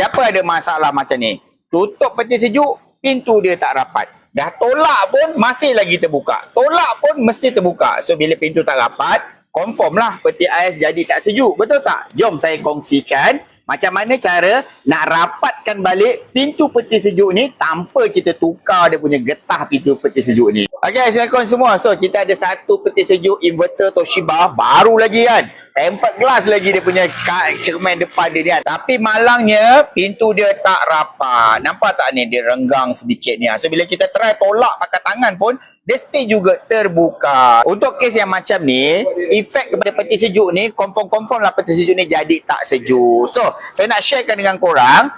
siapa ada masalah macam ni? Tutup peti sejuk, pintu dia tak rapat. Dah tolak pun masih lagi terbuka. Tolak pun mesti terbuka. So bila pintu tak rapat, confirm lah peti ais jadi tak sejuk. Betul tak? Jom saya kongsikan macam mana cara nak rapatkan balik pintu peti sejuk ni tanpa kita tukar dia punya getah pintu peti sejuk ni. Okey, Assalamualaikum semua. So, kita ada satu peti sejuk inverter Toshiba baru lagi kan. Tempered glass lagi dia punya ka- cermin depan dia ni. kan. Tapi malangnya pintu dia tak rapat. Nampak tak ni dia renggang sedikit ni. So, bila kita try tolak pakai tangan pun dia still juga terbuka. Untuk kes yang macam ni, efek kepada peti sejuk ni, confirm-confirm lah peti sejuk ni jadi tak sejuk. So, saya nak sharekan dengan korang,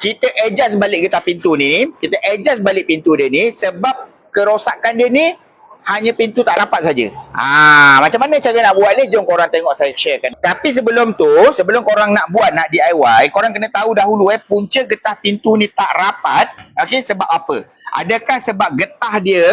kita adjust balik getah pintu ni, kita adjust balik pintu dia ni sebab kerosakan dia ni hanya pintu tak rapat saja. Ah, macam mana cara nak buat ni? Jom korang tengok saya sharekan. Tapi sebelum tu, sebelum korang nak buat nak DIY, korang kena tahu dahulu eh punca getah pintu ni tak rapat, okey sebab apa? Adakah sebab getah dia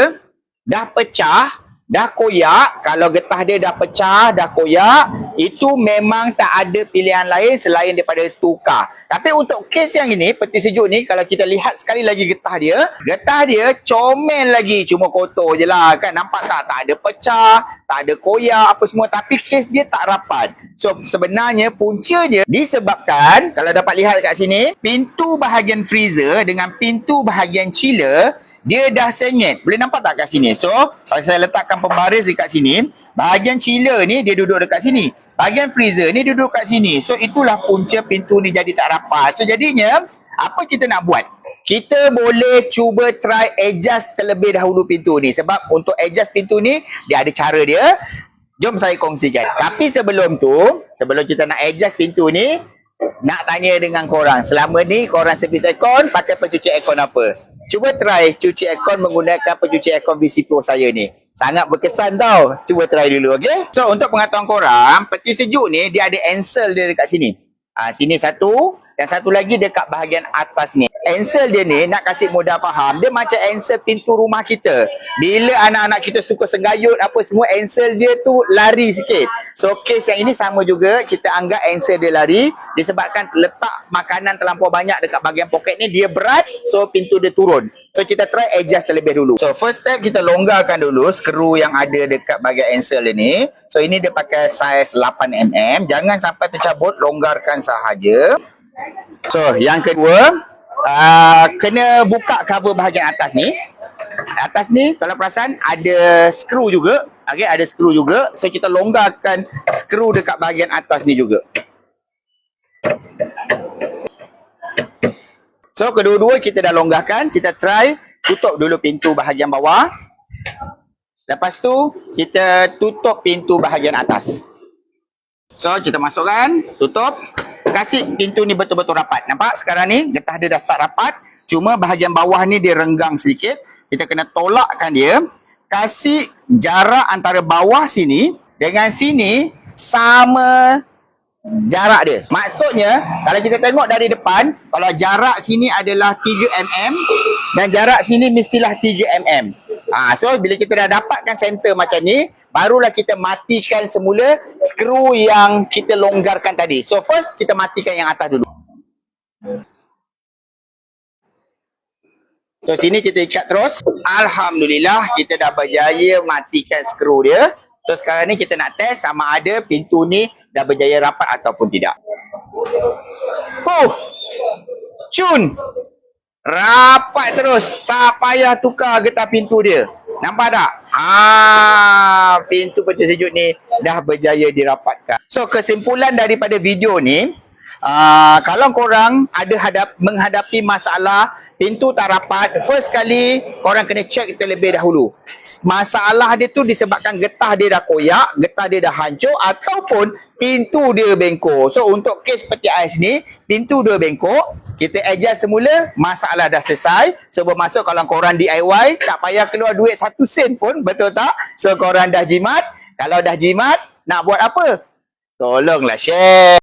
dah pecah, dah koyak, kalau getah dia dah pecah, dah koyak, itu memang tak ada pilihan lain selain daripada tukar. Tapi untuk kes yang ini, peti sejuk ni, kalau kita lihat sekali lagi getah dia, getah dia comel lagi, cuma kotor je lah kan. Nampak tak? Tak ada pecah, tak ada koyak apa semua. Tapi kes dia tak rapat. So sebenarnya puncanya disebabkan, kalau dapat lihat kat sini, pintu bahagian freezer dengan pintu bahagian chiller, dia dah sengit. Boleh nampak tak kat sini? So, saya, letakkan pembaris dekat sini. Bahagian chiller ni dia duduk dekat sini. Bahagian freezer ni duduk kat sini. So, itulah punca pintu ni jadi tak rapat. So, jadinya, apa kita nak buat? Kita boleh cuba try adjust terlebih dahulu pintu ni. Sebab untuk adjust pintu ni, dia ada cara dia. Jom saya kongsikan. Tapi sebelum tu, sebelum kita nak adjust pintu ni, nak tanya dengan korang. Selama ni korang servis aircon, pakai pencuci aircon apa? Cuba try cuci aircon menggunakan pencuci aircon VC Pro saya ni. Sangat berkesan tau. Cuba try dulu, okey? So, untuk pengetahuan korang, peti sejuk ni, dia ada ansel dia dekat sini. Ah, sini satu, dan satu lagi dekat bahagian atas ni. Ansel dia ni, nak kasih mudah faham, dia macam ansel pintu rumah kita. Bila anak-anak kita suka senggayut apa semua, ansel dia tu lari sikit. So, case yang ini sama juga, kita anggap ansel dia lari, disebabkan letak makanan terlampau banyak dekat bahagian poket ni, dia berat, so pintu dia turun. So, kita try adjust terlebih dulu. So, first step, kita longgarkan dulu skru yang ada dekat bahagian ansel dia ni. So, ini dia pakai saiz 8mm. Jangan sampai tercabut, longgarkan sahaja. So, yang kedua, uh, kena buka cover bahagian atas ni. Atas ni, kalau perasan, ada skru juga. Okay, ada skru juga. So, kita longgarkan skru dekat bahagian atas ni juga. So, kedua-dua kita dah longgarkan. Kita try tutup dulu pintu bahagian bawah. Lepas tu, kita tutup pintu bahagian atas. So, kita masukkan, tutup. Kasih pintu ni betul-betul rapat. Nampak sekarang ni getah dia dah start rapat. Cuma bahagian bawah ni dia renggang sedikit. Kita kena tolakkan dia. Kasih jarak antara bawah sini dengan sini sama jarak dia. Maksudnya, kalau kita tengok dari depan, kalau jarak sini adalah 3mm dan jarak sini mestilah 3mm. Ah, so bila kita dah dapatkan center macam ni, barulah kita matikan semula skru yang kita longgarkan tadi. So first kita matikan yang atas dulu. So sini kita ikat terus. Alhamdulillah kita dah berjaya matikan skru dia. So sekarang ni kita nak test sama ada pintu ni dah berjaya rapat ataupun tidak. Huh. Cun. Rapat terus. Tak payah tukar getah pintu dia. Nampak tak? Ah, pintu peti sejuk ni dah berjaya dirapatkan. So kesimpulan daripada video ni, uh, kalau korang ada hadap menghadapi masalah pintu tak rapat, first kali korang kena check terlebih dahulu. Masalah dia tu disebabkan getah dia dah koyak, getah dia dah hancur ataupun pintu dia bengkok. So untuk kes peti ais ni, pintu dia bengkok, kita adjust semula, masalah dah selesai. So bermaksud kalau korang DIY, tak payah keluar duit satu sen pun, betul tak? So korang dah jimat, kalau dah jimat, nak buat apa? Tolonglah share.